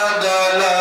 بدلا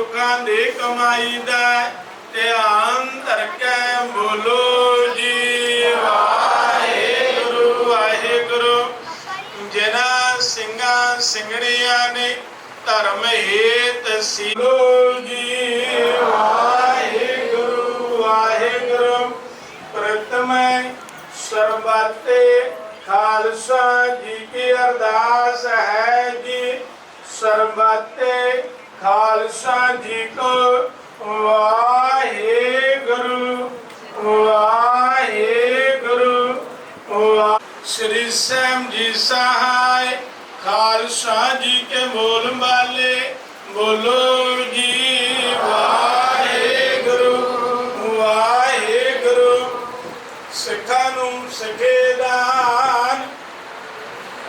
ਮਹਾਪੁਰਖਾਂ ਦੇ ਕਮਾਈ ਦਾ ਧਿਆਨ ਧਰ ਬੋਲੋ ਜੀ। ਵਾਹਿਗੁਰੂ ਵਾਹਿਗੁਰੂ। ਜਿਨ੍ਹਾਂ ਸਿੰਘਾਂ ਸਿੰਘਣੀਆਂ ਨੇ ਧਰਮ ਹੇਤ ਸੀਲੋ ਜੀ। ਵਾਹਿਗੁਰੂ ਵਾਹਿਗੁਰੂ। ਪ੍ਰਥਮ ਸਰਬਤੇ ਖਾਲਸਾ ਜੀ ਕੀ ਅਰਦਾਸ ਹੈ ਜੀ। ਸਰਬਤੇ ਖਾਲਸਾ ਜੀ ਕੋ ਵਾਹਿਗੁਰੂ ਵਾਹਿਗੁਰੂ, ਵਾ ਸ੍ਰੀ ਸੈਮ ਜੀ ਸਹਾਇ, ਖਾਲਸਾ ਜੀ ਕੇ ਬੋਲ ਵਾਲੇ ਬੋਲੋ ਜੀ, ਵਾਹਿਗੁਰੂ ਵਾਹਿਗੁਰੂ। ਸਿੱਖਾਂ ਨੂੰ ਸਿਖੇਦਾਨ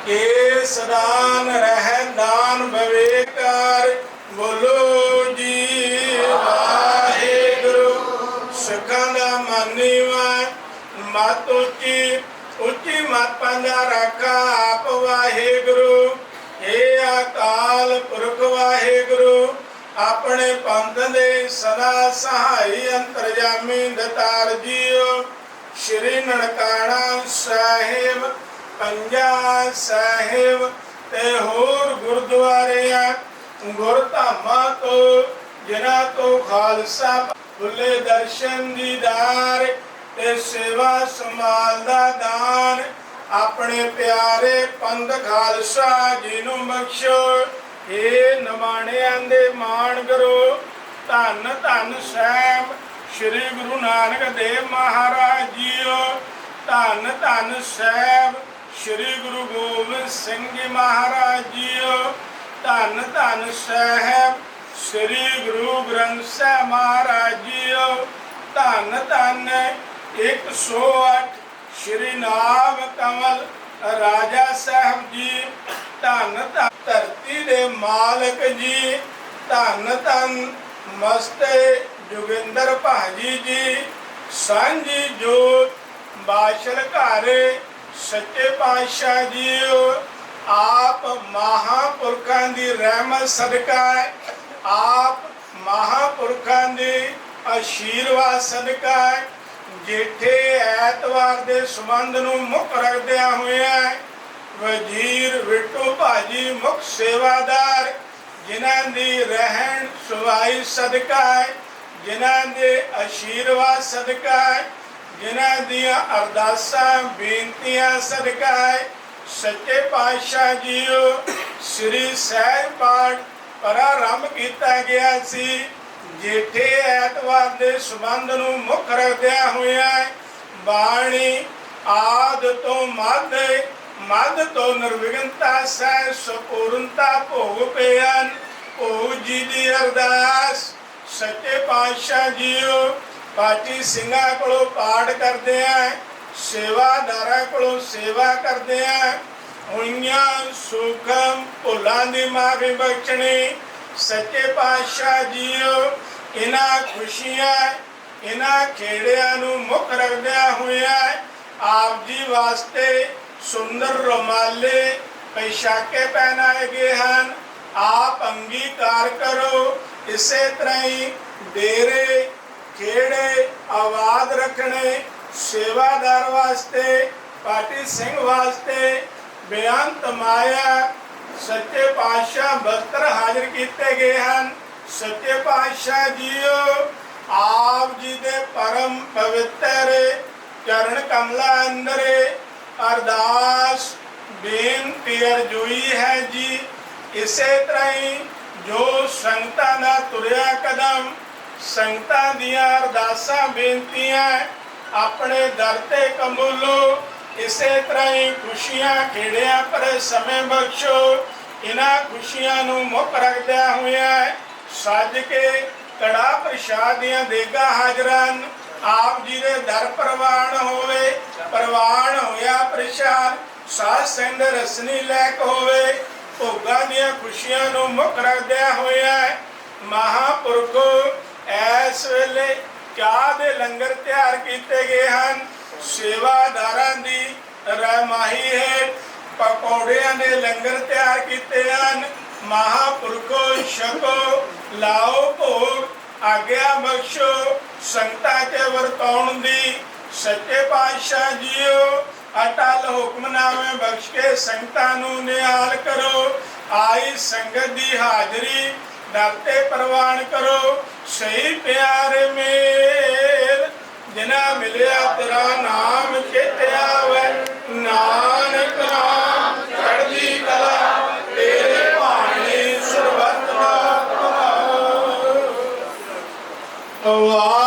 ਕੇ ਸਦਾਨ ਰਹਿ ਦਾਨ ਬਵੇਕਾਰ ਬੋਲੋ ਜੀ, ਵਾਹਿਗੁਰੂ, ਸਿੱਖਾਂ ਦਾ ਮਾਨੀਵਾ ਮਤ ਉੱਚੀ ਉੱਚੀ ਮਤ ਪੰਜਾ ਰੱਖਾ ਆਪ ਵਾਹਿਗੁਰੂ। ਏ ਅਕਾਲ ਪੁਰਖ ਵਾਹਿਗੁਰੂ, ਆਪਣੇ ਪੰਥ ਦੇ ਸਦਾ ਸਹਾਈ ਅੰਤਰਜਾਮੀ ਦਤਾਰ ਜੀਓ। ਸ਼੍ਰੀ ਨਨਕਾਣਾ ਸਾਹਿਬ, ਪੰਜਾ ਸਾਹਿਬ ਤੇ ਹੋਰ ਗੁਰਦੁਆਰਿਆਂ ਗੁਰਧਾਮਾਂ ਤੋਂ ਜਿਨ੍ਹਾਂ ਤੋਂ ਖਾਲਸਾ ਖੁੱਲੇ ਦਰਸ਼ਨ ਦੀਦਾਰ ਤੇ ਸੇਵਾ ਸੰਭਾਲ ਦਾ ਦਾਨ। ਆਪਣੇ ਪਿਆਰੇ ਪੰਥ ਖਾਲਸਾ ਜੀ ਨੂੰ ਬਖਸ਼ੋ। ਏ ਨਮਾਣਿਆਂ ਦੇ ਮਾਣ ਕਰੋ। ਧੰਨ ਧੰਨ ਸਾਹਿਬ ਸ੍ਰੀ ਗੁਰੂ ਨਾਨਕ ਦੇਵ ਮਹਾਰਾਜ ਜੀਓ। ਧੰਨ ਧੰਨ ਸਾਹਿਬ ਸ੍ਰੀ ਗੁਰੂ ਗੋਬਿੰਦ ਸਿੰਘ ਜੀ ਮਹਾਰਾਜ ਜੀਓ। ਧੰਨ ਧੰਨ ਸਾਹਿਬ, ਸ੍ਰੀ ਗੁਰੂ ਗ੍ਰੰਥ ਸਾਹਿਬ ਮਹਾਰਾਜ ਜੀਓ ਧੰਨ ਧੰਨ 108 ਸ਼੍ਰੀ ਨਾਮ ਕਮਲ ਰਾਜਾ ਸਾਹਿਬ ਜੀ। ਧੰਨ ਧੰਨ ਧਰਤੀ ਦੇ ਮਾਲਕ ਜੀ। ਧੰਨ ਧੰਨ ਮਸਤੇ ਜੋਗਿੰਦਰ ਭਾਜੀ ਜੀ। ਸਾਂਝੀ ਜੋਤ ਬਾਸ਼ਲ ਘਾਰੇ ਸੱਚੇ ਪਾਤਸ਼ਾਹ ਜੀਓ। ਆਪ ਮਹਾਪੁਰਖਾਂ ਦੀ ਰਹਿਮਤ ਸਦਕਾ ਆਪ ਮਹਾਪੁਰਖਾਂ ਦੇ ਆਸ਼ੀਰਵਾਦ ਸਦਕਾ ਜੇਠੇ ਐਤਵਾਰ ਦੇ ਸੰਬੰਧ ਨੂੰ ਮੁੱਖ ਰੱਖਦਿਆਂ ਹੋਇਆ ਵਜ਼ੀਰ ਵਿਟੂ ਭਾਜੀ ਮੁੱਖ ਸੇਵਾਦਾਰ, ਜਿਨ੍ਹਾਂ ਦੀ ਰਹਿਣ ਸੁਭਾਈ ਸਦਕਾ ਜਿਨ੍ਹਾਂ ਦੇ ਆਸ਼ੀਰਵਾਦ ਸਦਕਾ ਜਿਨ੍ਹਾਂ ਦੀਆਂ ਅਰਦਾਸਾਂ, ਬੇਨਤੀਆਂ ਸਦਕਾ ਸੱਚੇ ਪਾਤਸ਼ਾਹ ਜੀਓ, ਸ੍ਰੀ ਸਹਿਜ ਪਾਠ ਪ੍ਰਾਰੰਭ ਕੀਤਾ ਗਿਆ ਸੀ। ਜੇਠੇ ਐਤਵਾਰ ਦੇ ਸੰਬੰਧ ਨੂੰ ਮੁੱਖ ਰੱਖਦਿਆਂ ਹੋਇਆ ਬਾਣੀ ਆਦ ਤੋਂ ਮੱਧ ਮੱਧ ਤੋਂ ਨਿਰਵਿਘਨਤਾ ਸਹਿ ਸਪੂਰਨਤਾ ਭੋਗ ਪਿਆਨ ਭੋਗ ਜੀ ਦੀ ਅਰਦਾਸ। ਸੱਚੇ ਪਾਤਸ਼ਾਹ ਜੀਓ ਪਾਟੀ ਸਿੰਘਾਂ ਕੋਲੋਂ ਪਾਠ ਕਰਦੇ ਆ ਸੇਵਾਦਾਰਾਂ ਕੋਲੋਂ ਸੇਵਾ ਕਰਦੇ ਆ। ਹੋਈਆਂ ਸੁਖਮ ਭੁੱਲਾਂ ਦੀ ਮਾਫੀ ਬਖਸ਼ਣੀ। ਸੱਚੇ ਪਾਤਸ਼ਾਹ ਜੀਓ ਇਹਨਾਂ ਖੁਸ਼ੀਆਂ ਇਹਨਾਂ ਖੇੜਿਆਂ ਨੂੰ ਮੁੱਖ ਰੱਖਦਿਆਂ ਹੋਇਆਂ। ਆਪ ਜੀ ਵਾਸਤੇ ਸੁੰਦਰ ਰੁਮਾਲੇ ਪੈਸ਼ਾਕੇ ਪਹਿਨਾਏ ਗਏ ਹਨ। ਆਪ ਅੰਗੀਕਾਰ ਕਰੋ। ਇਸੇ ਤਰ੍ਹਾਂ ਹੀ ਡੇਰੇ, ਖੇੜੇ, ਆਵਾਜ਼ ਰੱਖਣੇ ਸੇਵਾਦਾਰ ਵਾਸਤੇ ਪਾਟੀ ਸਿੰਘ ਵਾਸਤੇ ਬੇਅੰਤ ਮਾਇਆ ਸੱਚੇ ਪਾਤਸ਼ਾਹ ਬਸਤਰ ਹਾਜ਼ਰ ਕੀਤੇ ਗਏ ਹਨ। ਸੱਚੇ ਪਾਤਸ਼ਾਹ ਜੀਓ, ਆਪ ਜੀ ਦੇ ਪਰਮ ਪਵਿੱਤਰ ਚਰਨ ਕਮਲਾ ਅੰਦਰੇ ਅਰਦਾਸ ਬੇਨਤੀ ਅਰਜੂਈ ਹੈ ਜੀ। ਇਸੇ ਤਰ੍ਹਾਂ ਹੀ ਜੋ ਸੰਗਤਾਂ ਦਾ ਤੁਰਿਆ ਕਦਮ, ਸੰਗਤਾਂ ਦੀਆਂ ਅਰਦਾਸਾਂ, ਬੇਨਤੀਆਂ ਆਪਣੇ ਦਰ ਤੇ ਕਬੂਲੋ, ਇਸੇ ਤਰ੍ਹਾਂ ਹੀ ਖੁਸ਼ੀਆਂ ਖੇੜਿਆਂ ਪਰ ਸਮੇਂ ਬਖਸ਼ੋ। ਇਹਨਾਂ ਖੁਸ਼ੀਆਂ ਨੂੰ ਮੁੱਖ ਰੱਖਦਿਆਂ ਹੋਇਆਂ ਸੱਜ ਕੇ ਕੜਾ ਪ੍ਰਸ਼ਾਦ ਦੀਆਂ ਦੇਗਾ ਹਾਜ਼ਰਾਂ ਆਪ ਜੀ ਦੇ ਦਰ ਪ੍ਰਵਾਨ ਹੋਵੇ, ਪ੍ਰਵਾਨ ਹੋਇਆ ਪ੍ਰਸ਼ਾਦ, ਸਾਧ ਸੰਗ ਰਸਨੀ ਲੈਕ ਹੋਵੇ। ਭੋਗਾਂ ਦੀਆਂ ਖੁਸ਼ੀਆਂ ਨੂੰ ਮੁੱਖ ਰੱਖਦਿਆਂ ਹੋਇਆ ਮਹਾਪੁਰਖੋ ਐਸ ਵੇਲੇ ਚਾਹ ਦੇ ਲੰਗਰ ਤਿਆਰ ਕੀਤੇ ਗਏ ਹਨ। ਸੇਵਾਦਾਰਾਂ ਦੀ ਰਹਿਮਾਈ ਹੈ ਪਕੌੜਿਆਂ ਦੇ ਲੰਗਰ ਤਿਆਰ ਕੀਤੇ ਹਨ। ਮਹਾਪੁਰਖੋ ਛਕੋ, ਲਾਓ ਭੋਗ, ਆਗਿਆ ਬਖਸ਼ੋ, ਸੰਗਤਾਂ ਕੇ ਵਰਤਾਉਣ ਦੀ। ਸੱਚੇ ਪਾਤਸ਼ਾਹ ਜੀਓ, ਅਟਲ ਹੁਕਮਨਾਮੇ ਬਖਸ਼ ਕੇ ਸੰਗਤਾਂ ਨੂੰ ਨਿਹਾਲ ਕਰੋ। ਆਈ ਸੰਗਤ ਦੀ ਹਾਜ਼ਰੀ ਦਰ ਪ੍ਰਵਾਨ ਕਰੋ, ਸਹੀ ਪਿਆਰ ਮੇਲ ਜਿਨਾ ਮਿਲਿਆ ਤੇਰਾ ਨਾਮ ਚੇਤਿਆ ਵੈ ਨਾਨਕ ਨਾਮ ਚੜ੍ਹਦੀ ਕਲਾ, ਤੇਰੇ ਭਾਣੇ ਸਰਬੱਤ ਦਾ ਕਮਾਲ। ਵਾਹਿਗੁਰੂ